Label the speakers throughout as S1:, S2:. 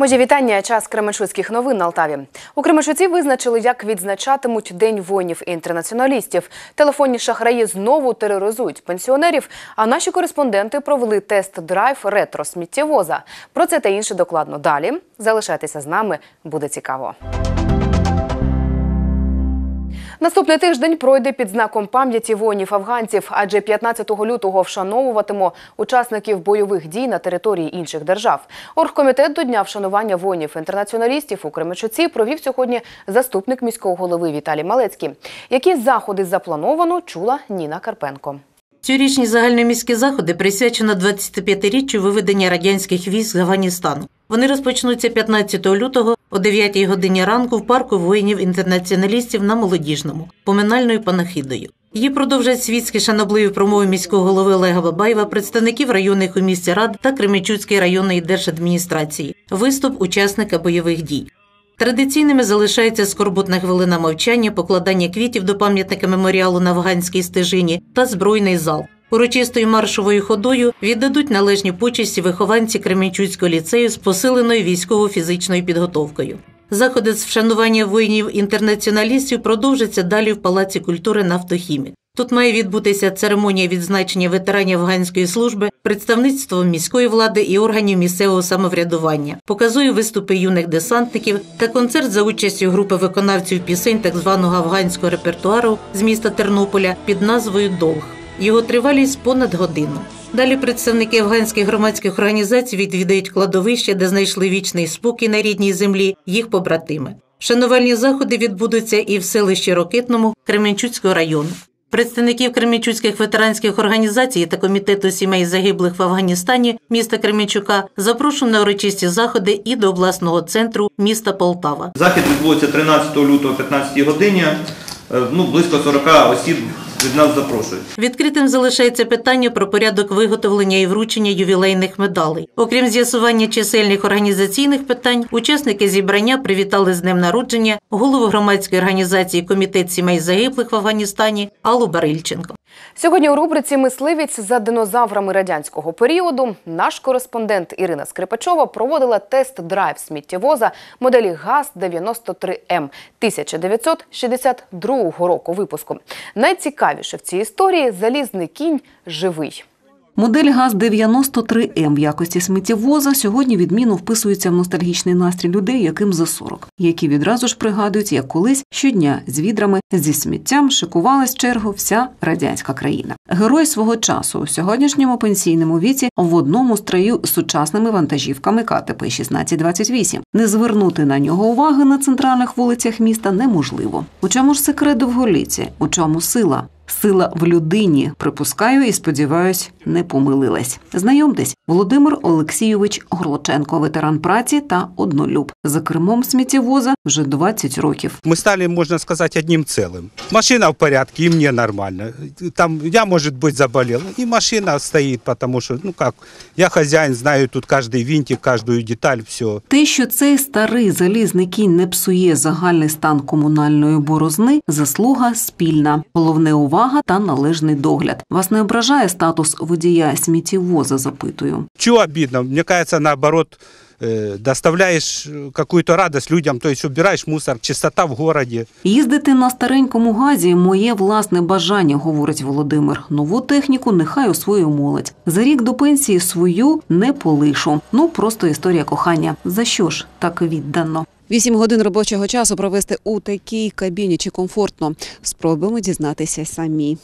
S1: Мої вітання. Час Кременчуцьких новин на Алтаві. У Кременчуці визначили, як відзначатимуть День воїнів і інтернаціоналістів. Телефонні шахраї знову тероризують пенсіонерів. А наші кореспонденти провели тест-драйв ретро сміттєвоза. Про це та інше докладно далі. Залишайтеся з нами, буде цікаво. Наступний тиждень пройде під знаком пам'яті воїнів-афганців, адже 15 лютого вшановуватимо учасників бойових дій на території інших держав. Оргкомітет до дня вшанування воїнів-інтернаціоналістів у Кременчуці провів сьогодні заступник міського голови Віталій Малецький. Які заходи заплановано, чула Ніна Карпенко.
S2: Цьогорічні загальноміські заходи присвячено 25-річчю виведення радянських військ з Афганістану. Вони розпочнуться 15 лютого о 9 годині ранку в парку воїнів-інтернаціоналістів на молодіжному поминальною панахидою. Її продовжать світські шанобливі промови міського голови Олега Бабаєва, представників районних у місті рад та Кременчуцької районної держадміністрації, виступ учасника бойових дій. Традиційними залишається скорботна хвилина мовчання, покладання квітів до пам'ятника меморіалу на Афганській стежині та збройний зал. Урочистою маршовою ходою віддадуть належні почесті вихованці Кременчуцького ліцею з посиленою військово-фізичною підготовкою. Заходи з вшанування воїнів-інтернаціоналістів продовжаться далі в Палаці культури «Нафтохімік». Тут має відбутися церемонія відзначення ветеранів афганської служби, представництво міської влади і органів місцевого самоврядування, показує виступи юних десантників та концерт за участю групи виконавців пісень так званого афганського репертуару з міста Тернополя під назвою Долг. Його тривалість понад годину. Далі представники афганських громадських організацій відвідають кладовище, де знайшли вічний спокій на рідній землі їх побратими. Шанувальні заходи відбудуться і в селищі Рокитному Кременчуцького району. Представників Кремічуцьких ветеранських організацій та комітету сімей загиблих в Афганістані міста Кремічука запрошено на урочисті заходи і до обласного центру міста Полтава.
S3: Захід відбудеться 13 лютого о 15 годині. Е, Ну, близько 40 осіб від нас запрошують.
S2: Відкритим залишається питання про порядок виготовлення і вручення ювілейних медалей. Окрім з'ясування чисельних організаційних питань, учасники зібрання привітали з днем народження голову громадської організації Комітет сімей загиблих в Афганістані Аллу Барильченко.
S1: Сьогодні у рубриці Мисливець за динозаврами радянського періоду наш кореспондент Ірина Скрипачова проводила тест-драйв сміттєвоза моделі ГАЗ-93М 1962 року випуску. Найцікавіше в цій історії залізний кінь живий.
S4: Модель ГАЗ-93М в якості сміттєвоза сьогодні відмінно вписується в ностальгічний настрій людей, яким за 40, які відразу ж пригадують, як колись щодня з відрами зі сміттям шикувалась чергу вся радянська країна. Герой свого часу у сьогоднішньому пенсійному віці в одному строю з сучасними вантажівками КТП 1628. Не звернути на нього уваги на центральних вулицях міста неможливо. У чому ж секрет довголіття? У чому сила? Сила в людині, припускаю і сподіваюсь, не помилилась. Знайомтесь, Володимир Олексійович Горлоченко, ветеран праці та однолюб. За кермом сміттєвоза вже 20 років.
S5: Мы стали, можно сказать, одним целым. Машина в порядке, и мне нормально. Там я, может быть, заболел, и машина стоит, потому что, ну как, я хозяин, знаю тут каждый винтик, каждую деталь, все.
S4: Те, що цей старий залізний кінь не псує загальний стан комунальної борозни, заслуга спільна. Головне увага та належний догляд. Вас не ображає статус водія сміттєвоза, запитую.
S5: Чего обидно? Мне кажется, наоборот, э, доставляешь э, какую-то радость людям, то есть убираешь мусор, чистота в городе.
S4: Їздити на старенькому газі моє власне бажання, говорить Володимир. Нову техніку нехай освоює молодь. За рік до пенсії свою не полишу. Ну просто історія кохання. За що ж так віддано?
S6: Вісім годин робочого часу провести у такій кабіні чи комфортно. Спробуємо дізнатися самі.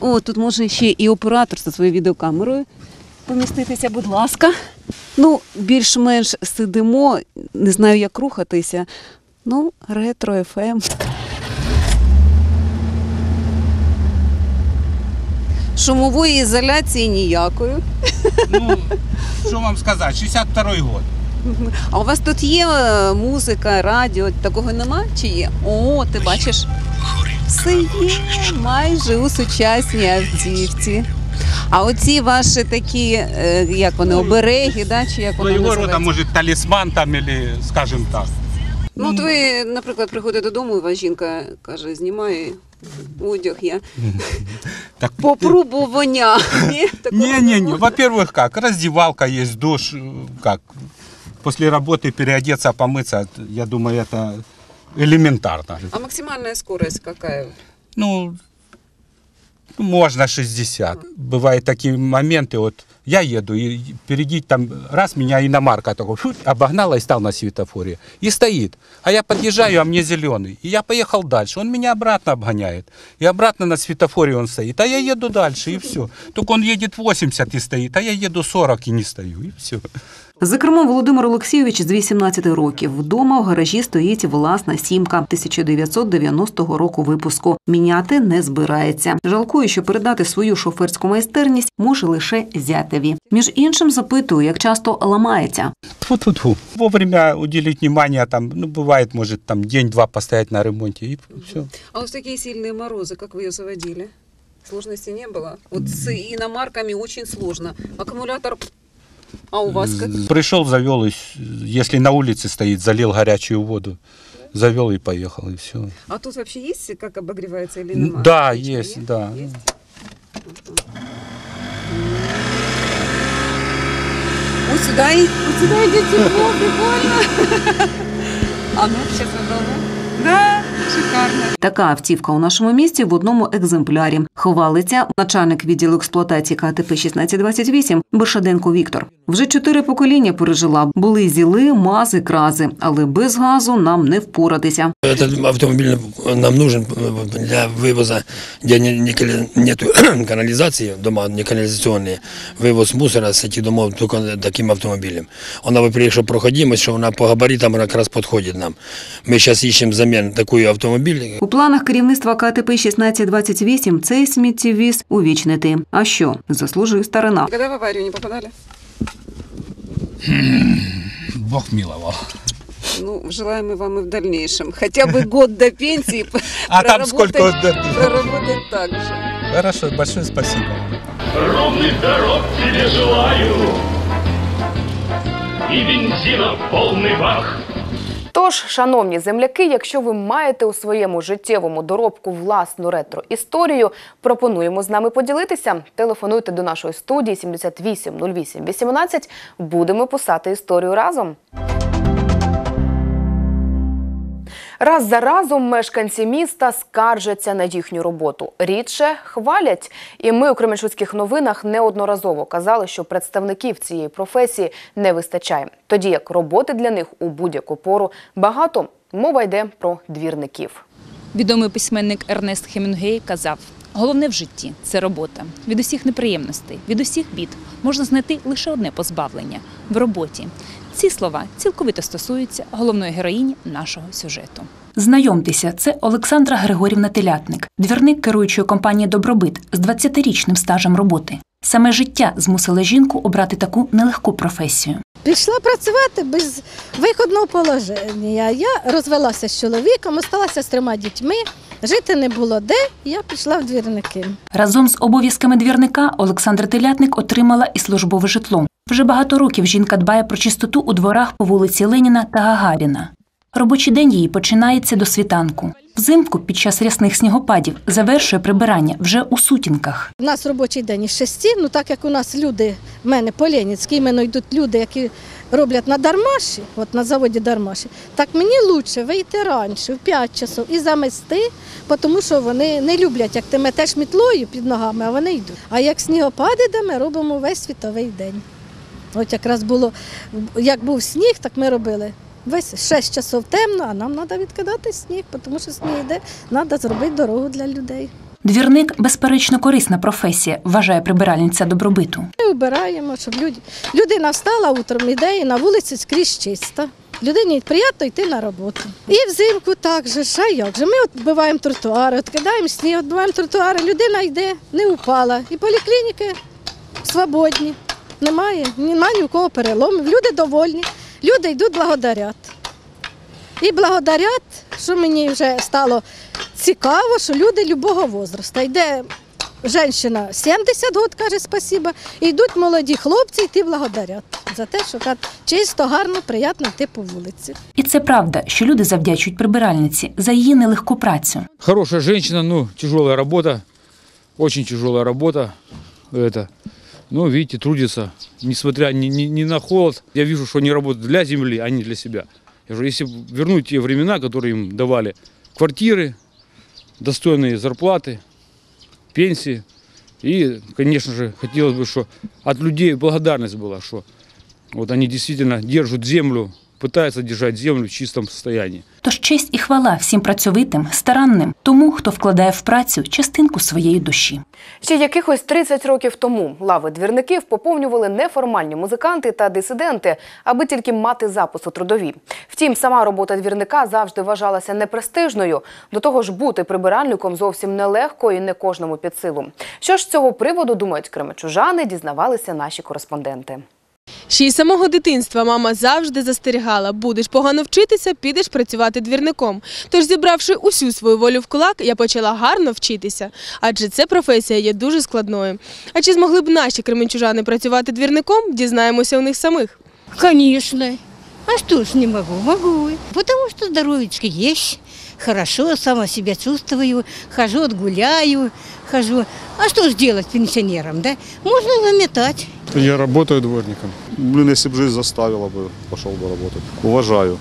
S6: О, тут може ще і оператор зі своєю відеокамерою поміститися, будь ласка. Ну, більш-менш сидимо, не знаю, як рухатися. Ну, ретро Шумової ізоляції ніякої.
S5: Ну, что вам сказать, 62-й год.
S6: А у вас тут є е, музика, радіо, такого нема? Чи є? О, ти бачиш? Все є майже у сучасній автівці. А оці ваші такі, е, як вони, обереги, да? чи як
S5: Ну,
S6: вони
S5: его рода,
S6: називаються?
S5: может, талисман там или, скажем так.
S6: Ну, от ви, наприклад, приходите додому, і ваша жінка каже, знімає одяг, я
S5: Так,
S6: попробування. Ні, такого
S5: Не-не-не,
S6: нема?
S5: во-первых, как, раздевалка есть, душ, э, как, после работы переодеться, помыться, я думаю, это элементарно.
S6: А максимальная скорость какая?
S5: Ну, можно 60. Бывают такие моменты, вот я еду, и впереди там раз меня иномарка такой фу, обогнала и стал на светофоре. И стоит. А я подъезжаю, а мне зеленый. И я поехал дальше. Он меня обратно обгоняет. И обратно на светофоре он стоит. А я еду дальше, и все. Только он едет 80 и стоит, а я еду 40 и не стою, и все.
S4: За кермом Володимир Олексійович з 18 років. Вдома в гаражі стоїть власна сімка 1990 року випуску. Міняти не збирається. Жалкує, що передати свою шоферську майстерність може лише зятеві. Між іншим запитує, як часто ламається.
S5: Тьфу-тьфу-тьфу. Вовремя уделить внимание, там, ну, бывает, может, там день-два постоять на ремонте, и все.
S6: А вот такие сильные морозы, как вы ее заводили? Сложности не было? Вот с иномарками очень сложно. Аккумулятор... А у вас как?
S5: Пришел, завел, и если на улице стоит, залил горячую воду, завел и поехал, и все.
S6: А тут вообще есть, как обогревается или иномарка?
S5: Да, есть,
S6: есть?
S5: да.
S6: Есть? Вот сюда вот сюда идет тепло, прикольно. А ну, сейчас продолжим. Да, шикарно.
S4: Така автівка у нашому місті в одному екземплярі. Хвалиться начальник відділу експлуатації КТП 1628 Бершаденко Віктор. Вже чотири покоління пережила. Були зіли, мази, крази, але без газу нам не впоратися.
S7: Этот автомобиль нам нужен для вывоза, где не- не кали- нету канализации, дома не канализационные, вывоз мусора с этих домов только таким автомобилем. Она, во-первых, что проходимость, что она по габаритам как раз подходит нам. Мы сейчас ищем взамен такой автомобиль,
S4: У планах керівництва КТП 1628 цей сміттєвіз увічнити. А що заслужує старина?
S6: Когда в аварию не попадали?
S5: Бог миловал.
S6: Ну, желаем мы вам и в дальнейшем. Хотя бы год до пенсии
S5: А там
S6: проработать-
S5: сколько? да,
S6: проработать так же.
S5: Хорошо, большое спасибо вам.
S8: Ровных дорог тебе желаю И бензина в полный бак
S1: Тож, шановні земляки, якщо ви маєте у своєму життєвому доробку власну ретро-історію, пропонуємо з нами поділитися. Телефонуйте до нашої студії 78 08 18. Будемо писати історію разом. Раз за разом мешканці міста скаржаться на їхню роботу. Рідше хвалять. І ми у Кременчуцьких новинах неодноразово казали, що представників цієї професії не вистачає. Тоді як роботи для них у будь-яку пору багато. Мова йде про двірників.
S9: Відомий письменник Ернест Хемінгей казав: головне в житті це робота. Від усіх неприємностей, від усіх бід можна знайти лише одне позбавлення в роботі. Ці слова цілковито стосуються головної героїні нашого сюжету.
S10: Знайомтеся, це Олександра Григорівна Телятник, двірник керуючої компанії Добробит з 20-річним стажем роботи. Саме життя змусило жінку обрати таку нелегку професію.
S11: Пішла працювати без виходного положення. Я розвелася з чоловіком, осталася з трьома дітьми, жити не було де, я пішла в двірники.
S10: Разом з обов'язками двірника Олександра Телятник отримала і службове житло. Вже багато років жінка дбає про чистоту у дворах по вулиці Леніна та Гагаріна. Робочий день її починається до світанку. Взимку під час рясних снігопадів завершує прибирання вже у сутінках.
S11: У нас робочий день із шести, ну так як у нас люди, в мене Поленівські, іменно йдуть люди, які роблять на дармаші, от на заводі дармаші, так мені краще вийти раніше, в 5 часов, і замести, тому що вони не люблять, як ти метеш мітлою під ногами, а вони йдуть. А як снігопади, де ми робимо весь світовий день. От якраз було, як був сніг, так ми робили. Весь 6 часов темно, а нам треба відкидати сніг, тому що сніг йде, треба зробити дорогу для людей.
S10: Двірник безперечно корисна професія, вважає прибиральниця добробиту.
S11: Ми вбираємо, щоб люди... людина встала утром, іде і на вулиці скрізь чисто. Людині приємно йти на роботу. І взимку так же, а як же? Ми от вбиваємо тротуари, відкидаємо сніг, відбиваємо тротуари, людина йде, не упала. І поліклініки свободні. Немає, немає ні у кого переломів. Люди довольні, люди йдуть благодарять. І благодарять, що мені вже стало цікаво, що люди любого возрасту. Йде Женщина 70 років каже спасіба, і йдуть молоді хлопці, і ті благодарять. за те, що кажуть, чисто, гарно, приємно йти по вулиці.
S10: І це правда, що люди завдячують прибиральниці за її нелегку працю.
S12: Хорошая женщина, ну, тяжелая работа, очень тяжелая работа. Это, ну, видите, трудится, несмотря ни, ни, ни на холод. Я вижу, что они работают для земли, а не для себя. Я говорю, если вернуть те времена, которые им давали квартиры, достойные зарплаты, пенсии, и, конечно же, хотелось бы, что от людей благодарность была, что вот они действительно держат землю, пытаются держать землю в чистом состоянии.
S10: Тож честь і хвала всім працьовитим, старанним, тому, хто вкладає в працю частинку своєї душі.
S1: Ще якихось 30 років тому лави двірників поповнювали неформальні музиканти та дисиденти, аби тільки мати запис у трудові. Втім, сама робота двірника завжди вважалася непрестижною. До того ж, бути прибиральником зовсім нелегко і не кожному під силу. Що ж з цього приводу думають кремечужани, дізнавалися наші кореспонденти.
S13: Ще й самого дитинства мама завжди застерігала: будеш погано вчитися, підеш працювати двірником. Тож, зібравши усю свою волю в кулак, я почала гарно вчитися, адже ця професія є дуже складною. А чи змогли б наші кременчужани працювати двірником, дізнаємося у них самих.
S14: Конечно. А что ж не могу? Могу. Потому что здоровечко есть. Хорошо, сама себя чувствую. Хожу, отгуляю, хожу. А что ж делать пенсионерам, да? Можно заметать.
S15: Я работаю дворником. Блин, если бы жизнь заставила бы, пошел бы работать. Уважаю.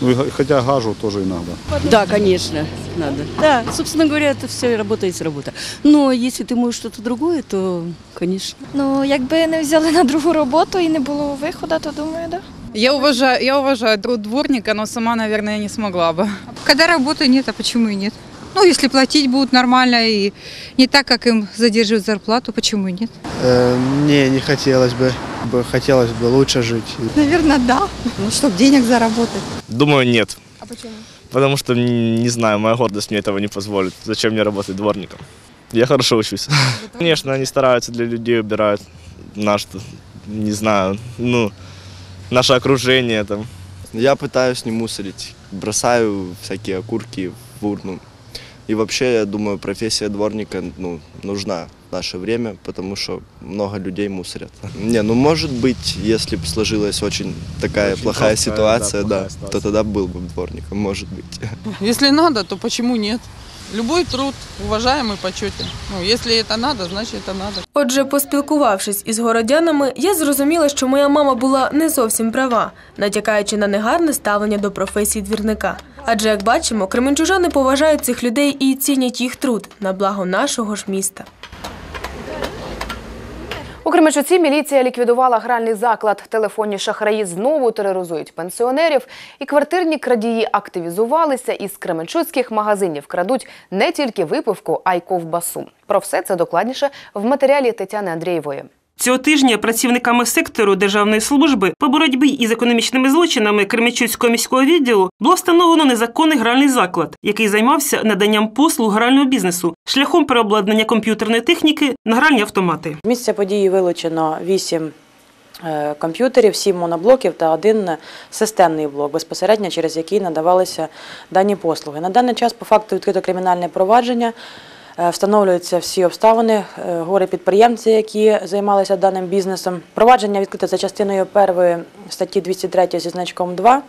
S15: Ну, и х- хотя гажу тоже иногда.
S16: Да, конечно, надо. Да, собственно говоря, это все работа есть работа. Но если ты можешь что-то другое, то, конечно.
S17: Ну, якби не взяли на другу роботу і не було виходу, то думаю, да.
S18: Я уважаю, я уважаю труд дворника, но сама, наверное, не смогла бы. Когда работы нет, а почему и нет? Ну, если платить будут нормально и не так, как им задерживают зарплату, почему и нет?
S19: Э, не, не хотелось бы. Бы- Хотелось бы лучше жить.
S17: Наверное, да. Ну, чтобы денег заработать.
S20: Думаю, нет.
S17: А почему?
S20: Потому что, не знаю, моя гордость мне этого не позволит. Зачем мне работать дворником? Я хорошо учусь. Конечно, они стараются для людей, убирают наш, не знаю, ну, наше окружение там.
S19: Я пытаюсь не мусорить. Бросаю всякие окурки в урну. И вообще, я думаю, профессия дворника ну, нужна в наше время, потому что много людей мусорят. Не, ну может быть, если бы сложилась очень такая
S15: Очень
S19: плохая
S15: плохая,
S19: ситуация,
S15: да,
S19: да,
S15: плохая ситуация.
S19: то тогда был бы дворником, может быть.
S18: Если надо, то почему нет? Любой труд уважаемый, почетен. Ну, если это надо, значит это надо.
S13: Отже, поспілкувавшись із городянами, я зрозуміла, що моя мама була не зовсім права, натякаючи на негарне ставлення до професії двірника. Адже, як бачимо, кременчужани поважають цих людей і цінять їх труд на благо нашого ж міста.
S1: У Кременчуці міліція ліквідувала гральний заклад. Телефонні шахраї знову тероризують пенсіонерів. І квартирні крадії активізувалися. Із кременчуцьких магазинів крадуть не тільки випивку, а й ковбасу. Про все це докладніше в матеріалі Тетяни Андрієвої.
S21: Цього тижня працівниками сектору Державної служби по боротьбі із економічними злочинами Кременчуцького міського відділу було встановлено незаконний гральний заклад, який займався наданням послуг грального бізнесу шляхом переобладнання комп'ютерної техніки на гральні автомати.
S22: Місця події вилучено 8 е, комп'ютерів, 7 моноблоків та один системний блок, безпосередньо через який надавалися дані послуги. На даний час по факту відкрито кримінальне провадження. Е, Встановлюються всі обставини, е, горе підприємці, які займалися даним бізнесом. Провадження відкрите за частиною першої статті 203 зі значком 2.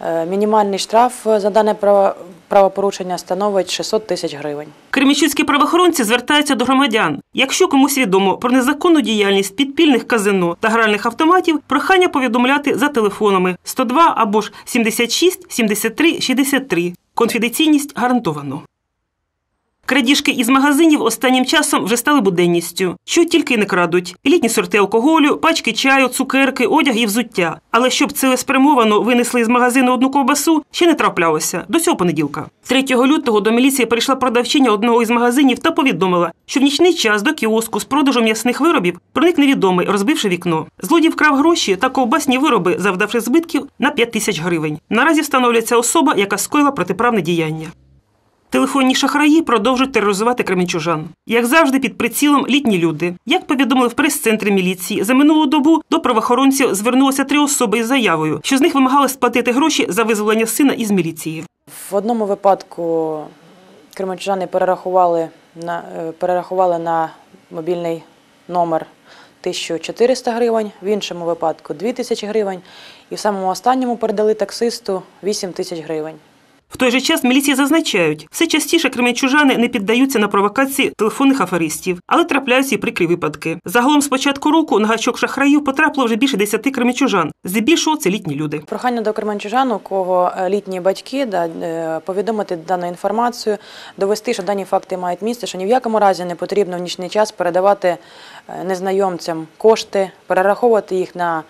S22: Е, Мінімальний штраф за дане право- правопорушення становить 600 тисяч гривень.
S21: Кремічуцькі правоохоронці звертаються до громадян. Якщо комусь відомо про незаконну діяльність підпільних казино та гральних автоматів, прохання повідомляти за телефонами 102 або ж 76 73 63. Конфіденційність гарантовано. Крадіжки із магазинів останнім часом вже стали буденністю. Що тільки не крадуть: літні сорти алкоголю, пачки чаю, цукерки, одяг і взуття. Але щоб цілеспрямовано винесли з магазину одну ковбасу, ще не траплялося до цього понеділка. 3 лютого до міліції прийшла продавчиня одного із магазинів та повідомила, що в нічний час до кіоску з продажем м'ясних виробів проник невідомий, розбивши вікно. Злодій вкрав гроші та ковбасні вироби, завдавши збитків на 5 тисяч гривень. Наразі встановлюється особа, яка скоїла протиправне діяння. Телефонні шахраї продовжують тероризувати кременчужан. Як завжди, під прицілом літні люди. Як повідомили в прес-центрі міліції, за минулу добу до правоохоронців звернулося три особи із заявою, що з них вимагали сплатити гроші за визволення сина із міліції.
S22: В одному випадку кременчужани перерахували на, е, перерахували на мобільний номер 1400 гривень, в іншому випадку 2000 гривень, і в самому останньому передали таксисту 8 тисяч гривень.
S21: В той же час міліції зазначають, все частіше кременчужани не піддаються на провокації телефонних аферистів, але трапляються і прикрі випадки. Загалом з початку року на гачок шахраїв потрапило вже більше 10 кременчужан. Здебільшого це літні люди.
S22: Прохання до кременчужан, у кого е, літні батьки, да, е, повідомити дану інформацію, довести, що дані факти мають місце, що ні в якому разі не потрібно в нічний час передавати е, незнайомцям кошти, перераховувати їх на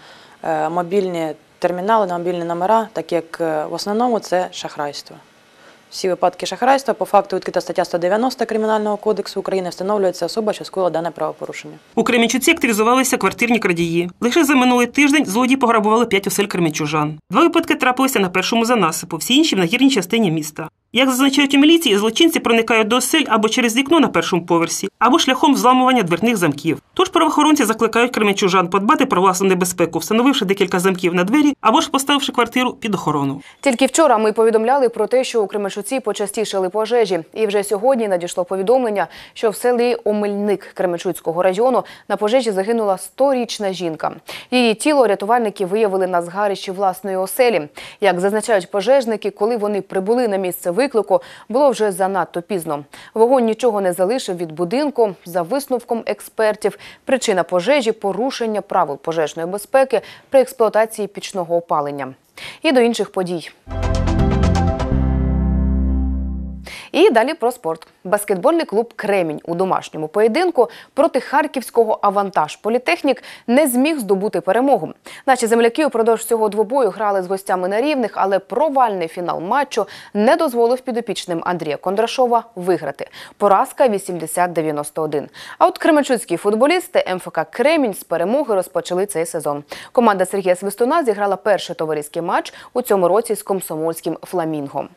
S22: мобільні термінали, на мобільні номера, так як е, в основному це шахрайство. Всі випадки шахрайства по факту відкрита стаття 190 Кримінального кодексу України встановлюється особа, що скоїла дане правопорушення.
S21: У Кременчуці активізувалися квартирні крадії. Лише за минулий тиждень злодії пограбували п'ять осель кременчужан. Два випадки трапилися на першому занасипу, всі інші в нагірній частині міста. Як зазначають у міліції, злочинці проникають до осель або через вікно на першому поверсі, або шляхом взламування дверних замків. Тож правоохоронці закликають кременчужан подбати про власну небезпеку, встановивши декілька замків на двері або ж поставивши квартиру під охорону.
S1: Тільки вчора ми повідомляли про те, що у Кременчуці почастішали пожежі, і вже сьогодні надійшло повідомлення, що в селі Омельник Кременчуцького району на пожежі загинула 100-річна жінка. Її тіло рятувальники виявили на згарищі власної оселі. Як зазначають пожежники, коли вони прибули на місце виклику, було вже занадто пізно. Вогонь нічого не залишив від будинку. За висновком експертів, причина пожежі порушення правил пожежної безпеки при експлуатації пічного опалення. І до інших подій. І далі про спорт. Баскетбольний клуб Кремінь у домашньому поєдинку проти харківського авантаж Політехнік не зміг здобути перемогу. Наші земляки упродовж цього двобою грали з гостями на рівних, але провальний фінал матчу не дозволив підопічним Андрія Кондрашова виграти. Поразка 80-91. А от кременчуцькі футболісти МФК Кремінь з перемоги розпочали цей сезон. Команда Сергія Свистуна зіграла перший товариський матч у цьому році з комсомольським фламінго.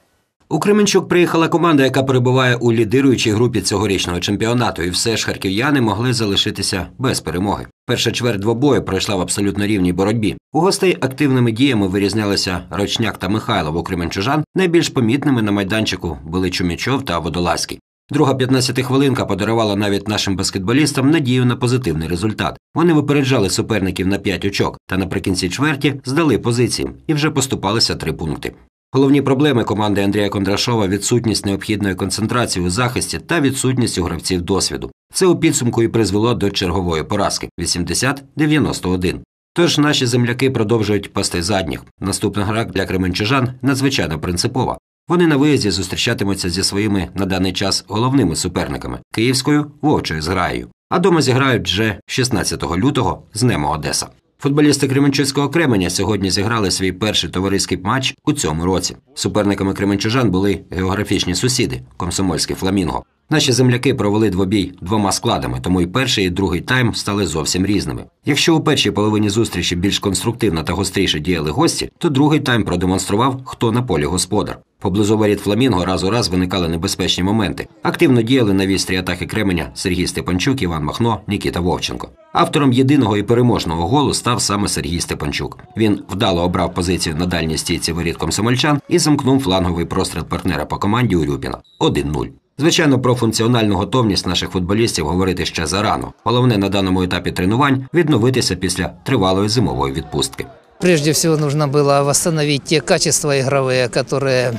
S23: У Кременчук приїхала команда, яка перебуває у лідируючій групі цьогорічного чемпіонату, і все ж харків'яни могли залишитися без перемоги. Перша чверть двобою пройшла в абсолютно рівній боротьбі. У гостей активними діями вирізнялися Рочняк та Михайлов у Кременчужан. Найбільш помітними на майданчику були Чумічов та Водолазький. Друга 15 хвилинка подарувала навіть нашим баскетболістам надію на позитивний результат. Вони випереджали суперників на 5 очок та наприкінці чверті здали позиції і вже поступалися три пункти. Головні проблеми команди Андрія Кондрашова відсутність необхідної концентрації у захисті та відсутність у гравців досвіду. Це у підсумку і призвело до чергової поразки 80-91. Тож наші земляки продовжують пасти задніх. Наступна гра для кременчужан надзвичайно принципова. Вони на виїзді зустрічатимуться зі своїми на даний час головними суперниками київською вовчою зграєю. А дома зіграють вже 16 лютого з Немо Одеса. Футболісти Кременчуцького Кременя сьогодні зіграли свій перший товариський матч у цьому році. Суперниками кременчужан були географічні сусіди комсомольське фламінго. Наші земляки провели двобій двома складами, тому і перший, і другий тайм стали зовсім різними. Якщо у першій половині зустрічі більш конструктивно та гостріше діяли гості, то другий тайм продемонстрував, хто на полі господар. Поблизу воріт Фламінго раз у раз виникали небезпечні моменти. Активно діяли на вістрі атаки Кременя Сергій Степанчук, Іван Махно, Нікіта Вовченко. Автором єдиного і переможного голу став саме Сергій Степанчук. Він вдало обрав позицію на дальній стійці воріт комсомольчан і замкнув фланговий простріл партнера по команді Урюпіна 1-0. Звичайно, про функціональну готовність наших футболістів говорити ще зарано. Головне на даному етапі тренувань відновитися після тривалої зимової відпустки.
S24: Прежде всего нужно было восстановить те качества игровые, которые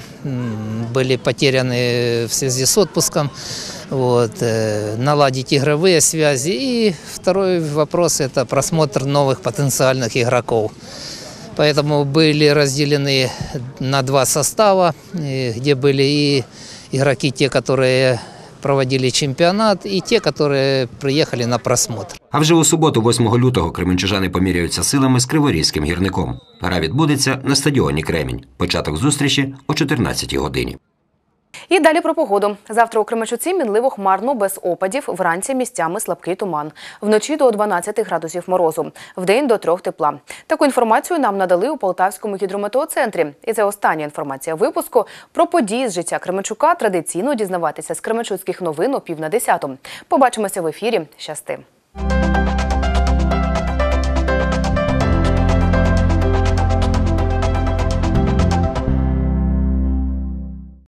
S24: были потеряны в связи с отпуском, вот, э, наладить игровые связи. И второй вопрос – это просмотр новых потенциальных игроков. Поэтому были разделены на два состава, где были и игроки, те, которые проводили чемпіонат, і ті, які приїхали на просмотр.
S23: А вже у суботу, 8 лютого, кременчужани поміряються силами з Криворізьким гірником. Гра відбудеться на стадіоні Кремінь. Початок зустрічі о 14 годині.
S1: І далі про погоду. Завтра у Кременчуці мінливо хмарно, без опадів. Вранці місцями слабкий туман. Вночі до 12 градусів морозу. Вдень до 3 тепла. Таку інформацію нам надали у Полтавському гідрометеоцентрі. І це остання інформація випуску про події з життя Кременчука. Традиційно дізнаватися з Кременчуцьких новин о пів на десяту. Побачимося в ефірі. Щасти.